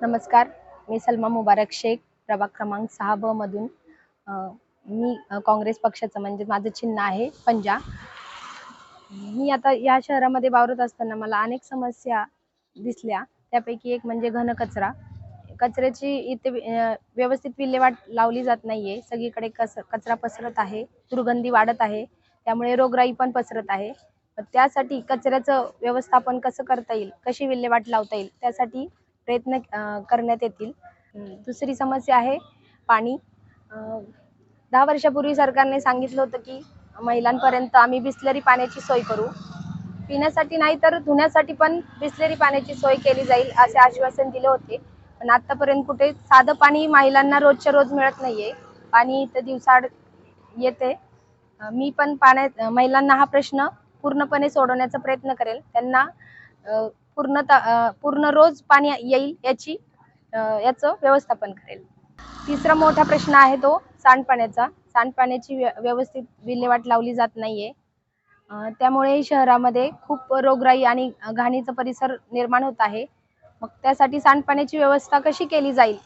नमस्कार मी सलमा मुबारक शेख प्रभाग क्रमांक सहा ब मधून. मी काँग्रेस पक्षाचं म्हणजे माझं चिन्ह आहे पंजा. मी आता या शहरामध्ये वावरत असताना मला अनेक समस्या दिसल्या. त्यापैकी एक म्हणजे घन कचरा. कचऱ्याची इथे व्यवस्थित विल्हेवाट लावली जात नाहीये. सगळीकडे कस कचरा पसरत आहे दुर्गंधी वाढत आहे त्यामुळे रोगराई पण पसरत आहे. त्यासाठी कचऱ्याचं व्यवस्थापन कसं करता येईल कशी विल्हेवाट लावता येईल त्यासाठी प्रयत्न करण्यात येतील. दुसरी समस्या आहे पाणी. दहा वर्षापूर्वी सरकारने सांगितलं होतं की महिलांपर्यंत आम्ही बिसलरी पाण्याची सोय करू. पिण्यासाठी नाही तर धुण्यासाठी पण बिसलरी पाण्याची सोय केली जाईल असे आश्वासन दिले होते. पण आतापर्यंत कुठे साधं पाणी महिलांना रोजच्या रोज मिळत नाहीये. पाणी इथं दिवसाड येते. मी पण पाण्यात महिलांना हा प्रश्न पूर्णपणे सोडवण्याचा प्रयत्न करेल. त्यांना पूर्णता पूर्ण रोज पाणी येईल याची याचं व्यवस्थापन करेल. तिसरा मोठा प्रश्न आहे तो सांडपाण्याचा. सांडपाण्याची व्य- व्यवस्थित विल्हेवाट लावली जात नाहीये. त्यामुळे शहरामध्ये खूप रोगराई आणि घाणीचा परिसर निर्माण होत आहे. मग त्यासाठी सांडपाण्याची व्यवस्था कशी केली जाईल?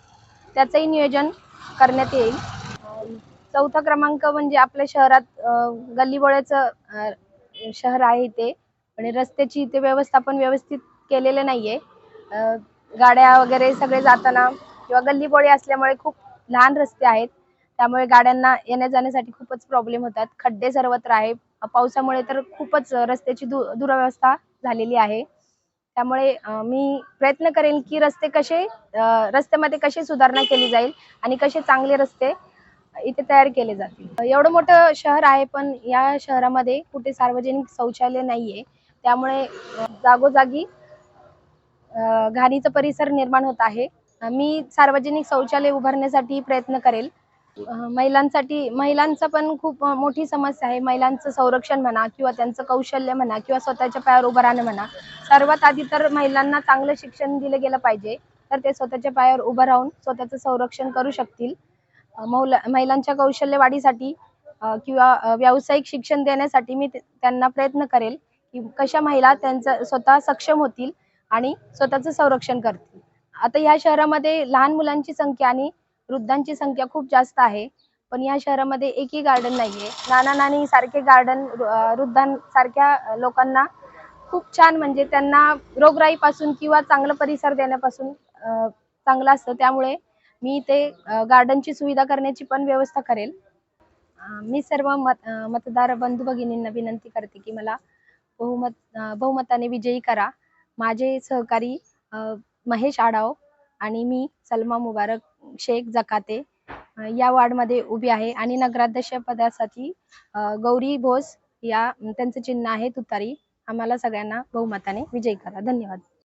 त्याचंही नियोजन करण्यात येईल. चौथा क्रमांक म्हणजे आपल्या शहरात गल्लीबोळ्याचं शहर आहे ते आणि रस्त्याची इथे व्यवस्थापन व्यवस्थित केलेलं नाहीये. गाड्या वगैरे सगळे जाताना किंवा गल्लीबोळी असल्यामुळे खूप लहान रस्ते आहेत. त्यामुळे गाड्यांना येण्या जाण्यासाठी खूपच प्रॉब्लेम होतात. खड्डे सर्वत्र आहे. पावसामुळे तर खूपच रस्त्याची दु दुरव्यवस्था झालेली आहे. त्यामुळे मी प्रयत्न करेन की रस्ते कसे रस्त्यामध्ये कशी सुधारणा केली जाईल आणि कसे चांगले रस्ते इथे तयार केले जातील. एवढं मोठं शहर आहे पण या शहरामध्ये कुठे सार्वजनिक शौचालय नाहीये. त्यामुळे जागोजागी घाणीचा परिसर निर्माण होत आहे. मी सार्वजनिक शौचालय उभारण्यासाठी प्रयत्न करेल. महिलांसाठी महिलांचं पण खूप मोठी समस्या आहे. महिलांचं संरक्षण म्हणा किंवा त्यांचं कौशल्य म्हणा किंवा स्वतःच्या पायावर उभं राहणं म्हणा सर्वात आधी तर महिलांना चांगलं शिक्षण दिलं गेलं पाहिजे. तर ते स्वतःच्या पायावर उभं राहून स्वतःचं संरक्षण करू शकतील. मौला महिलांच्या कौशल्य वाढीसाठी किंवा व्यावसायिक शिक्षण देण्यासाठी मी त्यांना प्रयत्न करेल की कशा महिला त्यांचं स्वतः सक्षम होतील. आणि स्वतःचं संरक्षण करतील. आता या शहरामध्ये लहान मुलांची संख्या आणि वृद्धांची संख्या खूप जास्त आहे. पण या शहरामध्ये एकही गार्डन नाहीये. नाना नानी सारखे गार्डन वृद्धांसारख्या लोकांना खूप छान म्हणजे त्यांना रोगराईपासून किंवा चांगलं परिसर देण्यापासून चांगलं असतं. त्यामुळे मी ते गार्डनची सुविधा करण्याची पण व्यवस्था करेल. मी सर्व मत मतदार बंधू भगिनींना विनंती करते की मला बहुमत बहुमताने विजयी करा. माझे सहकारी महेश आडाव आणि मी सलमा मुबारक शेख जकाते या वार्डमध्ये उभी आहे. आणि नगराध्यक्ष पदासाठी गौरी भोस या त्यांचं चिन्ह आहे तुतारी. आम्हाला सगळ्यांना बहुमताने विजयी करा. धन्यवाद.